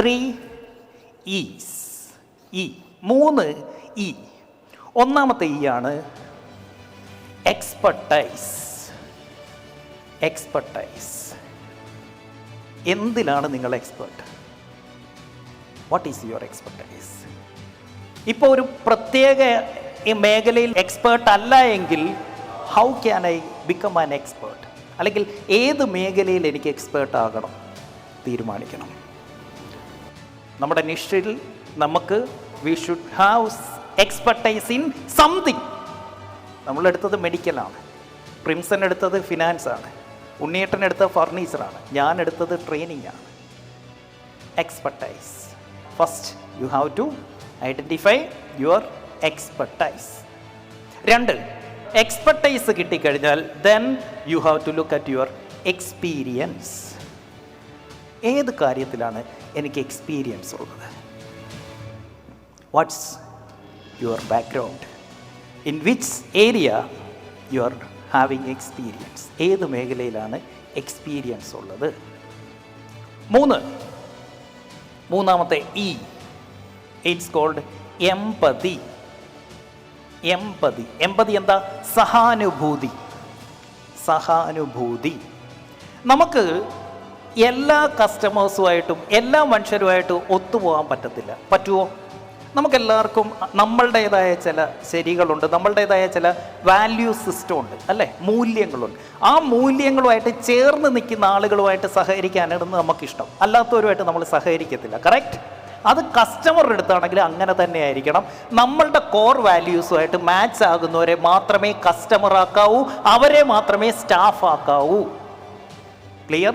Three is E മൂന്ന് ഇ ഒന്നാമത്തെ ഇ ആണ് എക്സ്പെർട്ടൈസ് എക്സ്പെർട്ടൈസ് എന്തിലാണ് നിങ്ങൾ expert what is your expertise ഇപ്പോൾ ഒരു പ്രത്യേക മേഖലയിൽ എക്സ്പേർട്ട് അല്ല എങ്കിൽ how can I become an expert അല്ലെങ്കിൽ ഏത് മേഖലയിൽ എനിക്ക് എക്സ്പേർട്ട് ആകണം? തീരുമാനിക്കണം. നമ്മുടെ നിഷ്ഠയിൽ നമുക്ക് we should have expertise in something നമ്മളെടുത്തത് മെഡിക്കലാണ് പ്രിംസൻ എടുത്തത് ഫിനാൻസ് ആണ്. ഉണ്ണിയേട്ടൻ എടുത്തത് ഫർണിച്ചറാണ് ഞാൻ എടുത്തത് ട്രെയിനിങ് ആണ്. Expertise first you have to identify your expertise രണ്ട് എക്സ്പെർട്ടൈസ് കിട്ടിക്കഴിഞ്ഞാൽ then you have to look at your experience ഏത് കാര്യത്തിലാണ് എനിക്ക് എക്സ്പീരിയൻസ് ഉള്ളത്? What's your background in which area you are having experience ഏത് മേഖലയിലാണ് എക്സ്പീരിയൻസ് ഉള്ളത്? മൂന്ന്. മൂന്നാമത്തെ E it's called empathy empathy empathy എന്താ? സഹാനുഭൂതി. സഹാനുഭൂതി. നമുക്ക് എല്ലാ കസ്റ്റമേഴ്സുമായിട്ടും എല്ലാ മനുഷ്യരുമായിട്ടും ഒത്തുപോകാൻ പറ്റത്തില്ല. പറ്റുമോ നമുക്കെല്ലാവർക്കും നമ്മളുടേതായ ചില ശരികളുണ്ട് നമ്മളുടേതായ ചില വാല്യൂ സിസ്റ്റം ഉണ്ട് അല്ലേ? മൂല്യങ്ങളുണ്ട്. ആ മൂല്യങ്ങളുമായിട്ട് ചേർന്ന് നിൽക്കുന്ന ആളുകളുമായിട്ട് സഹകരിക്കാനാണ് നമുക്കിഷ്ടം. അല്ലാത്തവരുമായിട്ട് നമ്മൾ സഹകരിക്കത്തില്ല കറക്റ്റ് അത് കസ്റ്റമറുടെ അടുത്താണെങ്കിൽ അങ്ങനെ തന്നെ ആയിരിക്കണം നമ്മളുടെ കോർ വാല്യൂസുമായിട്ട് മാച്ച് ആകുന്നവരെ മാത്രമേ കസ്റ്റമർ ആക്കാവൂ അവരെ മാത്രമേ സ്റ്റാഫ് ആക്കാവൂ. ക്ലിയർ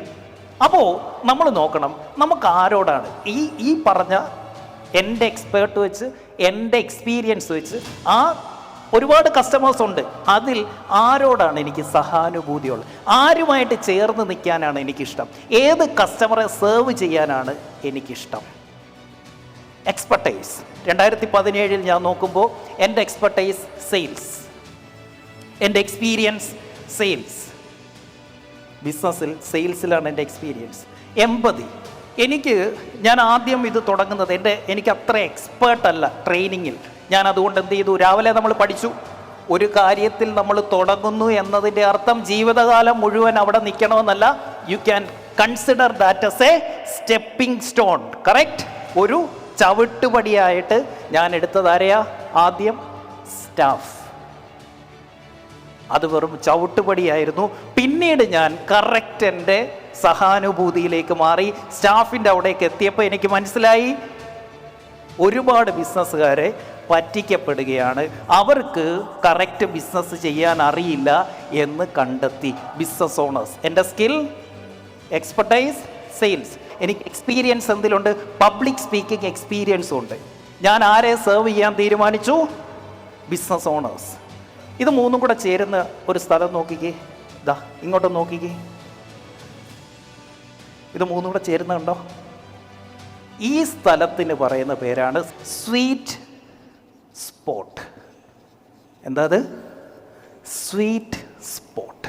അപ്പോൾ നമ്മൾ നോക്കണം നമുക്ക് ആരോടാണ്? ഈ ഈ പറഞ്ഞ എന്റെ എക്സ്പേർട്ട് വെച്ച് എന്റെ എക്സ്പീരിയൻസ് വെച്ച് ആ ഒരുപാട് കസ്റ്റമേഴ്സ് ഉണ്ട്. അതിൽ ആരോടാണ് എനിക്ക് സഹാനുഭൂതിയുള്ളത്? ആരുമായിട്ട് ചേർന്ന് നിൽക്കാനാണ് എനിക്കിഷ്ടം? ഏത് കസ്റ്റമറെ സെർവ് ചെയ്യാനാണ് എനിക്കിഷ്ടം? എക്സ്പെർട്ടൈസ് രണ്ടായിരത്തി പതിനേഴിൽ ഞാൻ നോക്കുമ്പോൾ എന്റെ എക്സ്പെർട്ടൈസ് സെയിൽസ് എന്റെ എക്സ്പീരിയൻസ് സെയിൽസ് ബിസിനസ്സിൽ സെയിൽസിലാണ് എന്റെ എക്സ്പീരിയൻസ് എൺപതി. എനിക്ക് ഞാൻ ആദ്യം ഇത് തുടങ്ങുന്നത് എന്റെ എനിക്ക് അത്ര എക്സ്പേർട്ടല്ല ട്രെയിനിങ്ങിൽ ഞാൻ അതുകൊണ്ട് എന്ത് ചെയ്തു? രാവിലെ നമ്മൾ പഠിച്ചു. ഒരു കാര്യത്തിൽ നമ്മൾ തുടങ്ങുന്നു എന്നതിന്റെ അർത്ഥം ജീവിതകാലം മുഴുവൻ അവിടെ നിൽക്കണമെന്നല്ല. You can consider that as a stepping stone correct ഒരു ചവിട്ടുപടിയായിട്ട് ഞാൻ എടുത്തതാരെയാ ആദ്യം സ്റ്റാഫ് അത് വെറും ചവിട്ടുപടിയായിരുന്നു. പിന്നീട് ഞാൻ കറക്റ്റ് എന്റെ സഹാനുഭൂതിയിലേക്ക് മാറി സ്റ്റാഫിന്റെ അവിടേക്ക് എത്തിയപ്പോൾ എനിക്ക് മനസ്സിലായി. ഒരുപാട് ബിസിനസ്സുകാരെ പറ്റിക്കപ്പെടുകയാണ്. അവർക്ക് കറക്റ്റ് ബിസിനസ് ചെയ്യാൻ അറിയില്ല എന്ന് കണ്ടെത്തി. Business owners. എന്റെ സ്കിൽ എക്സ്പെർട്ടൈസ് സെയിൽസ്. എനിക്ക് എക്സ്പീരിയൻസ് എന്തിലുണ്ട്? പബ്ലിക് സ്പീക്കിംഗ് എക്സ്പീരിയൻസും ഉണ്ട് ഞാൻ ആരെ സെർവ് ചെയ്യാൻ തീരുമാനിച്ചു? Business owners. ഇത് മൂന്നും കൂടെ ചേരുന്ന ഒരു സ്ഥലം നോക്കിക്കേ. ഇതാ ഇങ്ങോട്ട് നോക്കിക്കേ. ഇത് മൂന്നും കൂടെ ചേരുന്നുണ്ടോ? ഈ സ്ഥലത്തിന് പറയുന്ന പേരാണ് സ്വീറ്റ് സ്പോട്ട്. എന്താ അത്? Sweet spot.